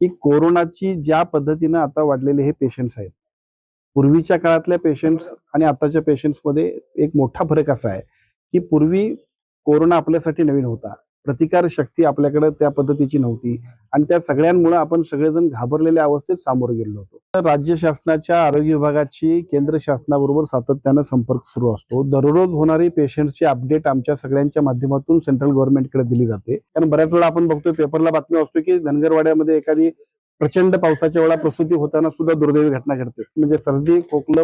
की कोरोनाची ज्या पद्धतीनं आता वाढलेले हे पेशंट्स आहेत पूर्वीच्या काळातल्या पेशंट्स आणि आताच्या पेशंट्समध्ये एक मोठा फरक असा आहे की पूर्वी कोरोना आपल्यासाठी नवीन होता. प्रतिकार शक्ती आपल्याकडे त्या पद्धतीची नव्हती. आणि त्या सगळ्यांमुळे आपण सगळेजण घाबरलेल्या अवस्थेत सामोर गेलो होतो. तर राज्य शासनाच्या आरोग्य विभागाची केंद्र शासनाबरोबर सातत्यानं संपर्क सुरू असतो. दररोज होणारी पेशंटची अपडेट आमच्या सगळ्यांच्या माध्यमातून सेंट्रल गव्हर्नमेंटकडे दिली जाते. कारण बऱ्याच वेळा आपण बघतोय पेपरला बातमी असतो की धनगरवाड्यामध्ये एखादी प्रचंड पावसाच्या वेळा प्रसूती होताना सुद्धा दुर्दैवी घटना घडते. म्हणजे सर्दी खोकलं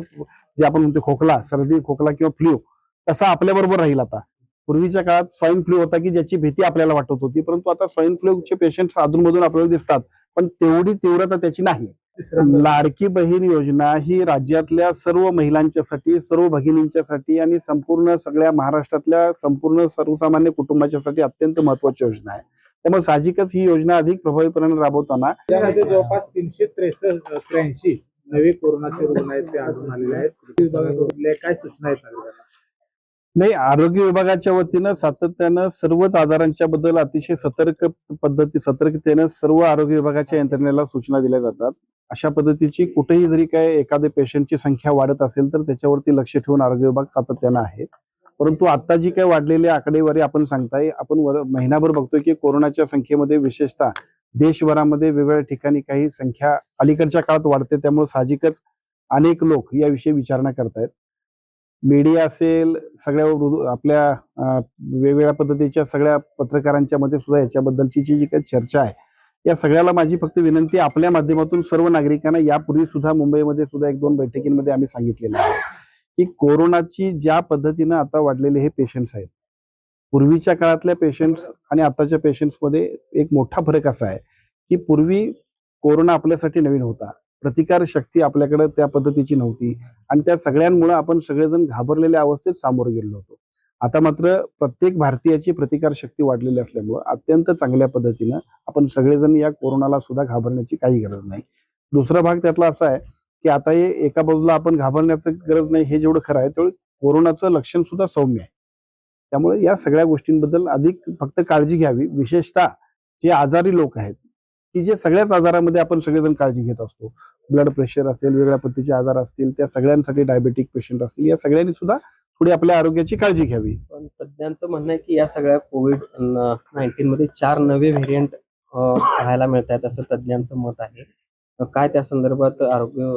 जे आपण म्हणतो खोकला सर्दी खोकला किंवा फ्ल्यू तसा आपल्या बरोबर राहील आता. पूर्वीच्या काळात स्वाईन फ्लू होता की ज्याची भीती आपल्याला वाटत होती परंतु आता स्वाईन फ्लूचे पेशंट अधूनमधून आपल्याला दिसतात पण तेवढी तीव्रता त्याची नाही. लाडकी बहीण योजना ही राज्यातल्या सर्व महिलांच्यासाठी सर्व भगिनींच्यासाठी आणि संपूर्ण सगळ्या महाराष्ट्रातल्या संपूर्ण सर्वसामान्य कुटुंबाच्यासाठी अत्यंत महत्वाची योजना आहे. त्यामुळे साहजिकच ही योजना अधिक प्रभावीपणे राबवताना त्यामध्ये जवळपास तीनशे त्रेसष्ट त्र्याऐंशी नवे कोरोनाचे रुग्ण आहेत ते आढळून आलेले आहेत. काय सूचना आहेत? नाही आरोग्य विभागाच्या वतीनं सातत्यानं सर्वच आजारांच्या बद्दल अतिशय सतर्क पद्धती सतर्कतेनं सर्व आरोग्य विभागाच्या यंत्रणेला सूचना दिल्या जातात. अशा पद्धतीची कुठेही जरी काय एखाद्या पेशंटची संख्या वाढत असेल तर त्याच्यावरती लक्ष ठेवून आरोग्य विभाग सातत्यानं आहे. परंतु आता जी काय वाढलेली आकडेवारी आपण सांगताय आपण वर- महिनाभर बघतोय की कोरोनाच्या संख्येमध्ये विशेषतः देशभरामध्ये वेगवेगळ्या ठिकाणी काही संख्या अलीकडच्या काळात वाढते त्यामुळे साहजिकच अनेक लोक याविषयी विचारणा करतायत. मीडिया असेल सगळ्या आपल्या वेगवेगळ्या पद्धतीच्या सगळ्या पत्रकारांच्या मध्ये सुद्धा याच्याबद्दलची जी जी काही चर्चा आहे या सगळ्याला माझी फक्त विनंती आपल्या माध्यमातून सर्व नागरिकांना यापूर्वी सुद्धा मुंबईमध्ये सुद्धा एक दोन बैठकींमध्ये आम्ही सांगितलेलं आहे की कोरोनाची ज्या पद्धतीनं आता वाढलेले हे पेशंट्स आहेत पूर्वीच्या काळातल्या पेशंट्स आणि आताच्या पेशंट्समध्ये एक मोठा फरक असा आहे की पूर्वी कोरोना आपल्यासाठी नवीन होता प्रतिकार शक्ती आपल्याकडे त्या पद्धतीची नव्हती. आणि त्या सगळ्यांमुळे आपण सगळेजण घाबरलेल्या अवस्थेत सामोर गेलो होतो. आता मात्र प्रत्येक भारतीयाची प्रतिकार शक्ती वाढलेली असल्यामुळं अत्यंत चांगल्या पद्धतीनं आपण सगळेजण या कोरोनाला सुद्धा घाबरण्याची काही गरज नाही. दुसरा भाग त्यातला असा आहे की आता हे एका बाजूला आपण घाबरण्याचं गरज नाही हे जेवढं खरं आहे तेवढं कोरोनाचं लक्षण सुद्धा सौम्य आहे. त्यामुळे या सगळ्या गोष्टींबद्दल अधिक फक्त काळजी घ्यावी. विशेषतः जे आजारी लोक आहेत की जे सगळ्याच आजारामध्ये आपण सगळेजण काळजी घेत असतो. ब्लड प्रेशर असेल वेगळ्या पद्धतीचे आजार असतील त्या सगळ्यांसाठी डायबेटिक पेशंट असतील या सगळ्यांनी सुद्धा थोडी आपल्या आरोग्याची काळजी घ्यावी. पण तज्ज्ञांचं म्हणणं आहे की या सगळ्या कोविड नाईन्टीन मध्ये चार नवे व्हेरियंट पाहायला मिळत आहेत असं तज्ज्ञांचं मत आहे. काय त्या संदर्भात आरोग्य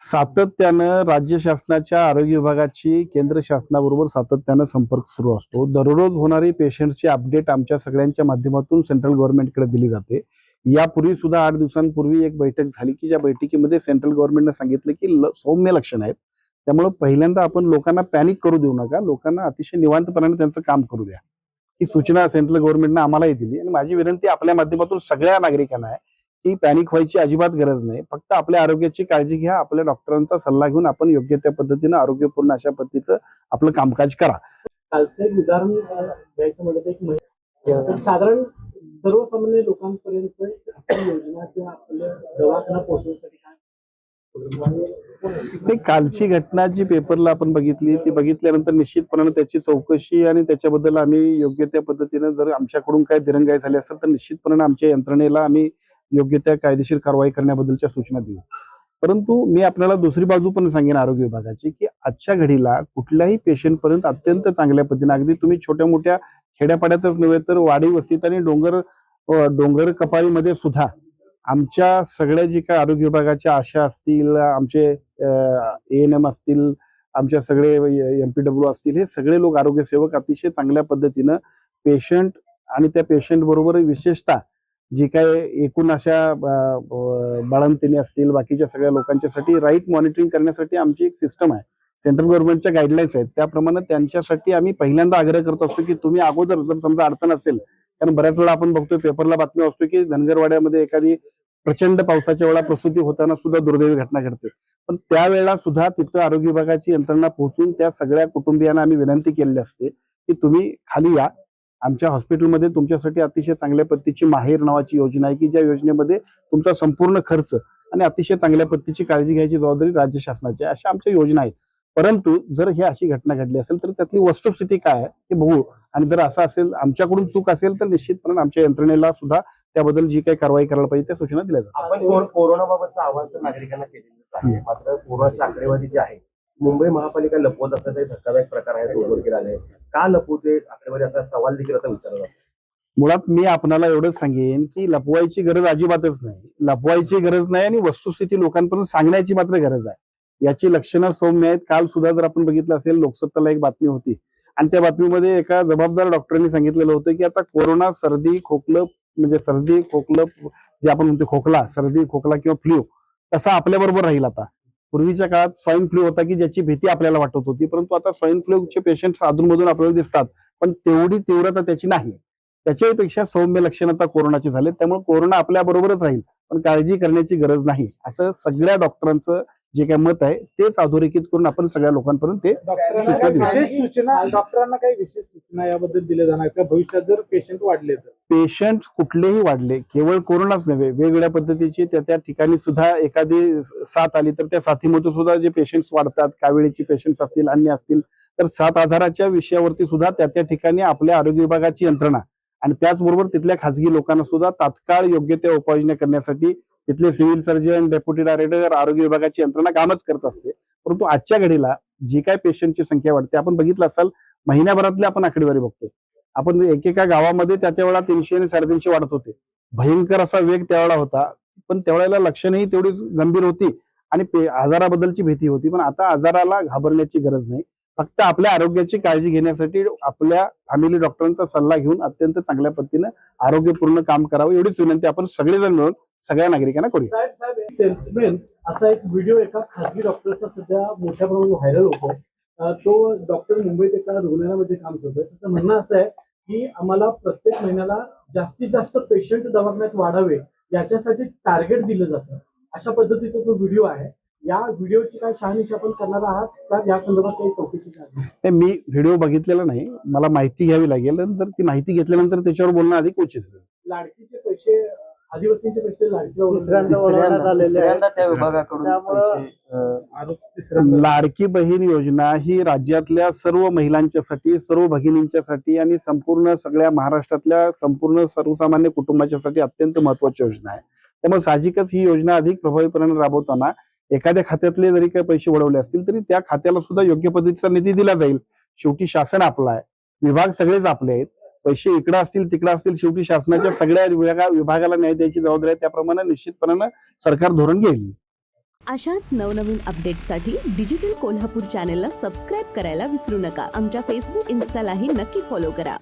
सातत्यानं राज्य शासनाच्या आरोग्य विभागाची केंद्र शासनाबरोबर सातत्यानं संपर्क सुरू असतो. दररोज होणारी पेशंटची अपडेट आमच्या सगळ्यांच्या माध्यमातून सेंट्रल गव्हर्नमेंटकडे दिली जाते. यापूर्वी सुद्धा आठ दिवसांपूर्वी एक बैठक झाली की ज्या बैठकीमध्ये सेंट्रल गव्हर्नमेंटने सांगितलं की सौम्य लक्षण आहेत. त्यामुळे पहिल्यांदा आपण लोकांना पॅनिक करू देऊ नका. लोकांना अतिशय निवांतपणाने त्यांचं काम करू द्या. ही सूचना सेंट्रल गव्हर्नमेंटने आम्हालाही दिली. आणि माझी विनंती आपल्या माध्यमातून सगळ्या नागरिकांना आहे की पॅनिक व्हायची अजिबात गरज नाही. फक्त आपल्या आरोग्याची काळजी घ्या. आपल्या डॉक्टरांचा सल्ला घेऊन आपण योग्य त्या पद्धतीनं आरोग्यपूर्ण अशा पद्धतीचं आपलं कामकाज करा. कालचं एक उदाहरण द्यायचं म्हणलं तर साधारण सर्वसामान्य लोकांपर्यंत आपली योजना किंवा आपलं दवाखाना पोहोचवण्यासाठी काय? नाही कालची घटना जी पेपरला आपण बघितली ती बघितल्यानंतर निश्चितपणाने त्याची चौकशी आणि त्याच्याबद्दल आम्ही योग्य त्या पद्धतीनं जर आमच्याकडून काय दिरंगाई झाली असेल तर निश्चितपणे आमच्या यंत्रणेला आम्ही योग्य त्या कायदेशीर कारवाई करण्याबद्दलच्या सूचना देऊ. परंतु मी आपल्याला दुसरी बाजू पण सांगेन आरोग्य विभागाची की आजच्या घडीला कुठल्याही पेशंटपर्यंत अत्यंत चांगल्या पद्धतीने अगदी तुम्ही छोट्या मोठ्या खेड्यापाड्यातच नव्हे तर वाडी वस्तीत आणि डोंगर डोंगर कपारीमध्ये सुद्धा आमच्या सगळ्या जी काय आरोग्य विभागाच्या आशा असतील आमचे ए एन एम असतील आमच्या सगळे एम पी डब्ल्यू असतील हे सगळे लोक आरोग्य सेवक अतिशय चांगल्या पद्धतीनं पेशंट आणि त्या पेशंट बरोबर विशेषतः जी काय एकूण अशा अ, बाळंतिणी असतील बाकीच्या सगळ्या लोकांच्यासाठी राईट मॉनिटरिंग करण्यासाठी आमची एक सिस्टम आहे. सेंट्रल गव्हर्नमेंटच्या गाईडलाईन्स आहेत. त्याप्रमाणे त्यांच्यासाठी आम्ही पहिल्यांदा आग्रह करत असतो की तुम्ही अगोदर जर समजा अडचण असेल कारण बऱ्याच वेळा आपण बघतोय पेपरला बातमी असतो की धनगरवाड्यामध्ये एखादी प्रचंड पावसाच्या वेळा प्रसूती होताना सुद्धा दुर्दैवी घटना घडते. पण त्यावेळेला सुद्धा तिथं आरोग्य विभागाची यंत्रणा पोहोचून त्या सगळ्या कुटुंबियांना आम्ही विनंती केलेली असते की तुम्ही खाली या. आमच्या हॉस्पिटलमध्ये तुमच्यासाठी अतिशय चांगल्या पद्धतीची माहेर नावाची योजना आहे की ज्या योजनेमध्ये तुमचा संपूर्ण खर्च आणि अतिशय चांगल्या पद्धतीची काळजी घ्यायची जबाबदारी राज्य शासनाची अशा आमच्या योजना आहेत. परंतु जर ही अशी घटना घडली असेल तर त्यातली वस्तुस्थिती काय आहे? हे बघू. आणि जर असं असेल आमच्याकडून चूक असेल तर निश्चितपणे आमच्या यंत्रणेला सुद्धा त्याबद्दल जी काही कारवाई करायला पाहिजे त्या सूचना दिल्या जातात. कोरोनाबाबतचं आवाहन तर नागरिकांना केलेलंच आहे. मात्र कोरोनाची आकडेवारी जी आहे मुंबई महापालिका लपवत असल्याचा धक्कादायक प्रकार आहे तो उघडकीला आले का लपवते आकडेवारी असा सवाल देखील आता विचारला जातो. मुळात मी आपणाला एवढंच सांगेन की लपवायची गरज अजिबातच नाही. लपवायची गरज नाही आणि वस्तुस्थिती लोकांपर्यंत सांगण्याची मात्र गरज आहे. याची लक्षणं सौम्य आहेत. काल सुद्धा जर आपण बघितलं असेल लोकसत्ताला एक बातमी होती. आणि त्या बातमीमध्ये एका जबाबदार डॉक्टरांनी सांगितलेलं होतं की आता कोरोना सर्दी खोकलं म्हणजे सर्दी खोकलं जे आपण म्हणतो खोकला सर्दी खोकला किंवा फ्ल्यू तसा आपल्या बरोबर राहील आता. पूर्वीच्या काळात स्वाईन फ्लू होता की ज्याची भीती आपल्याला वाटत होती परंतु आता स्वाईन फ्लूचे पेशंट अधूनमधून आपल्याला दिसतात पण तेवढी तीव्रता त्याची नाही. त्याच्यापेक्षा सौम्य लक्षण आता कोरोनाची झाले त्यामुळे कोरोना आपल्या बरोबरच राहील पण काळजी करण्याची गरज नाही. असं सगळ्या डॉक्टरांचं जे काही मत आहे तेच अधोरेखित करून आपण सगळ्या लोकांपर्यंत ते. विशेष सूचना डॉक्टरांना काही विशेष सूचना याबद्दल दिल्या जाणार का? भविष्यात जर पेशंट वाढले तर? पेशंट कुठलेही वाढले केवळ कोरोनाच नव्हे वेगवेगळ्या पद्धतीची त्या त्या ठिकाणी सुद्धा एखादी साथ आली तर त्या साथीमध्ये सुद्धा जे पेशंट्स वाढतात कावेळीची पेशंट्स असतील अन्य असतील तर सात आजाराच्या विषयावरती सुद्धा त्या त्या ठिकाणी आपल्या आरोग्य विभागाची यंत्रणा. आणि त्याचबरोबर तिथल्या खासगी लोकांना सुद्धा तात्काळ योग्य त्या उपाययोजना करण्यासाठी तिथले सिव्हिल सर्जन डेप्युटी डायरेक्टर आरोग्य विभागाची यंत्रणा कामच करत असते. परंतु आजच्या घडीला जी काय पेशंटची संख्या वाढते आपण बघितलं असाल महिन्याभरातली आपण आकडेवारी बघतोय. आपण एकेका गावामध्ये त्या त्यावेळा तीनशे आणि साडेतीनशे वाढत होते. भयंकर असा वेग त्यावेळा होता पण त्यावेळेला लक्षणही तेवढीच गंभीर होती आणि आजाराबद्दलची भीती होती. पण आता आजाराला घाबरण्याची गरज नाही. फक्त आपल्या आरोग्याची काळजी घेण्यासाठी आपल्या फॅमिली डॉक्टरांचा सल्ला घेऊन अत्यंत चांगल्या पद्धतीनं आरोग्यपूर्ण काम करावं एवढीच विनंती आपण सगळेजण मिळून सगळ्या नागरिकांना करू साहेब साहेब सेल्समॅन असा एक व्हिडिओ एका खासगी डॉक्टरचा सध्या मोठ्या प्रमाणात व्हायरल होतो तो डॉक्टर मुंबईत एका रुग्णालयामध्ये काम करतोय. त्याचं म्हणणं असं आहे की आम्हाला प्रत्येक महिन्याला जास्तीत जास्त पेशंट दवाखान्यात वाढावे याच्यासाठी टार्गेट दिलं जातं. अशा पद्धतीचा जो व्हिडिओ आहे या व्हिडिओची काय शहानिशा आपण करणार आहात का या संदर्भात काही चौकशी करणार मी व्हिडिओ बघितलेला नाही. मला माहिती घ्यावी लागेल आणि जर ती माहिती घेतल्यानंतर त्याच्यावर बोलणं अधिक उचित लाडकीचे पैसे आदिवासींचे तिसऱ्यांदा लाडकी बहीण योजना ही राज्यातल्या सर्व महिलांच्यासाठी सर्व भगिनींच्यासाठी आणि संपूर्ण सगळ्या महाराष्ट्रातल्या संपूर्ण सर्वसामान्य कुटुंबाच्यासाठी अत्यंत महत्वाची योजना आहे. त्यामुळे साहजिकच ही योजना अधिक प्रभावीपणे राबवताना एखाद्या खात्यातले जरी काही पैसे वळवले असतील तरी त्या खात्याला सुद्धा योग्य पद्धतीचा निधी दिला जाईल. शेवटी शासन आपलं आहे. विभाग सगळेच आपले आहेत. पैसे इकडं असतील तिकडं असतील शेवटी शासनाच्या सगळ्या विभागा विभागाला न्याय द्यायची जबाबदारी आहे. त्याप्रमाणे निश्चितपणानं सरकार धोरण घेईल. अशाच नवनवीन अपडेट्ससाठी डिजिटल कोल्हापूर चॅनेलला सबस्क्राईब करायला विसरू नका. आमच्या फेसबुक इन्स्टालाही नक्की फॉलो करा.